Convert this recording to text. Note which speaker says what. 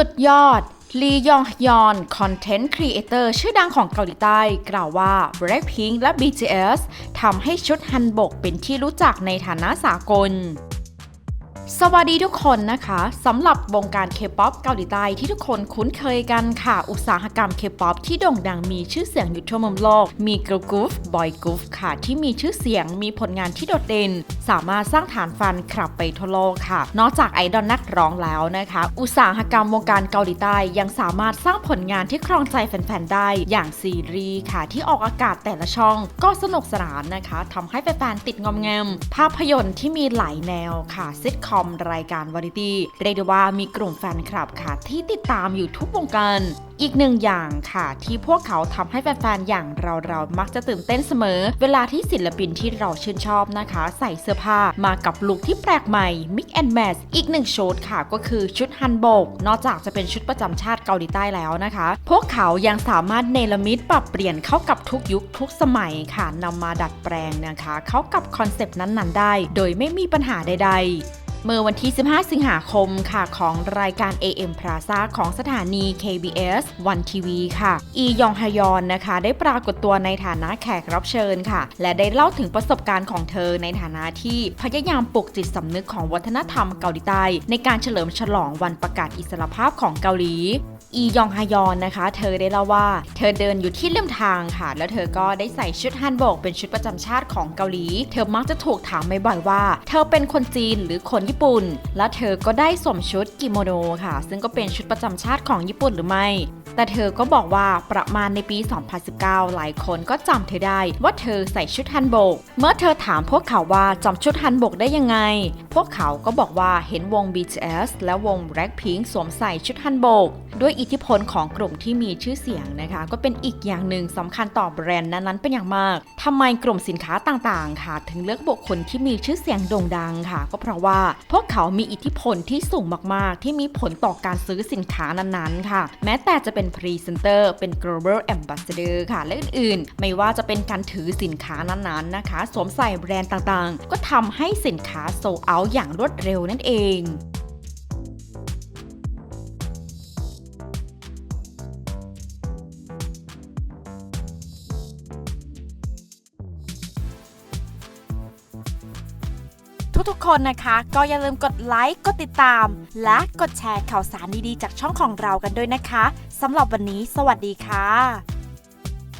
Speaker 1: สุดยอด ลียองฮยอนคอนเทนต์ครีเอเตอร์ชื่อดังของเกาหลีใต้ กล่าวว่า Blackpink และ BTS ทำให้ชุดฮันบกเป็นที่รู้จักในฐานะสากล สวัสดีทุกคนนะคะสำหรับวงการเคป๊อปเกาหลีใต้ที่ทุกคนคุ้นเคยกันค่ะ อุตสาหกรรมเคป๊อปที่โด่งดังมีชื่อเสียงอยู่ทั่วมุมโลก มีกิร์ลกรุ๊ฟบอยกรุ๊ฟค่ะ ที่มีชื่อเสียงมีผลงานที่โดดเด่น สามารถสร้างฐานแฟันคลับไปทั่วโลกค่ะ นอกจากไอดอลนักร้องแล้วนะคะ อุตสาหกรรมวงการเกาหลีใต้ยังสามารถสร้างผลงานที่ครองใจแฟนๆได้อย่างซีรีส์ค่ะ ที่ออกอากาศแต่ละช่อง ก็สนุกสนานนะคะทำให้แฟนๆติดงอมแงมภาพยนตร์ที่มีหลายแนวค่ะซิทคอมรายการวาไรตี้เรียกได้ว่ามีกลุ่มแฟนคลับค่ะ ที่ติดตามอยู่ทุกวงการอีกหนึ่งอย่างค่ะ ที่พวกเขาทำให้แฟนๆ อย่างเราเราๆมักจะตื่นเต้นเสมอ เวลาที่ศิลปินที่เราชื่นชอบนะคะ ใส่เสื้อผ้ามากับลุคที่แปลกใหม่ Mix and Match อีกหนึ่งชุดค่ะก็คือชุดฮันโบก นอกจากจะเป็นชุดประจำชาติเกาหลีใต้แล้วนะคะ พวกเขายังสามารถเนรมิตปรับเปลี่ยนเข้ากับทุกยุคทุกสมัยค่ะนำมาดัดแปลงนะคะ เข้ากับคอนเซปต์นั้นๆ ได้ โดยไม่มีปัญหาใดๆ เมื่อวันที่ 15 สิงหาคมค่ะของรายการ AM Plaza ของสถานี KBS วันทีวีค่ะ อียองฮยอนนะคะ ได้ปรากฏตัวในฐานะแขกรับเชิญค่ะ และได้เล่าถึงประสบการณ์ของเธอในฐานะที่พยายามปลุกจิตสำนึกของวัฒนธรรมเกาหลีใต้ในการเฉลิมฉลองวันประกาศอิสรภาพของเกาหลี อียองฮยอนนะคะ เธอได้เล่าว่า เธอเดินอยู่ที่เลีมทางค่ะ แล้วเธอก็ได้ใส่ชุดฮันโบกเป็นชุดประจำชาติของเกาหลี เธอมักจะถูกถามบ่อยๆว่า เธอเป็นคนจีนหรือคนญี่ปุ่น และเธอก็ได้สวมชุดกิโมโนค่ะ ซึ่งก็เป็นชุดประจำชาติของญี่ปุ่นหรือไม่ แต่เธอก็บอกว่าประมาณในปี 2019 หลายคนก็จำเธอได้ว่าเธอใส่ชุดฮันโบก เมื่อเธอถามพวกเขาว่าจำชุดฮันโบกได้ยังไง พวกเขาก็บอกว่าเห็นวง BTS และวง Blackpink สวมใส่ชุดฮันโบก ด้วยอิทธิพลของกลุ่มที่มีชื่อเสียงนะคะ ก็เป็นอีกอย่างหนึ่งสำคัญต่อแบรนด์นั้นๆเป็นอย่างมากทำไมกลุ่มสินค้าต่างๆ ค่ะ ถึงเลือกบุคคลที่มีชื่อเสียงโด่งดังค่ะ ก็เพราะว่าพวกเขามีอิทธิพลที่สูงมากๆ ที่มีผลต่อการซื้อสินค้านั้นๆ ค่ะ แม้แต่จะเป็นพรีเซนเตอร์เป็น global ambassador ค่ะและอื่นๆ ไม่ว่าจะเป็นการถือสินค้านั้นๆนะคะ สวมใส่แบรนด์ต่างๆ ก็ทำให้สินค้าโซเอาอย่างรวดเร็วนั่นเองทุกๆ คนนะคะ ก็อย่าลืมกดไลค์ กดติดตาม และกดแชร์ข่าวสารดีๆ จากช่องของเรากันด้วยนะคะสำหรับวันนี้ สวัสดีค่ะ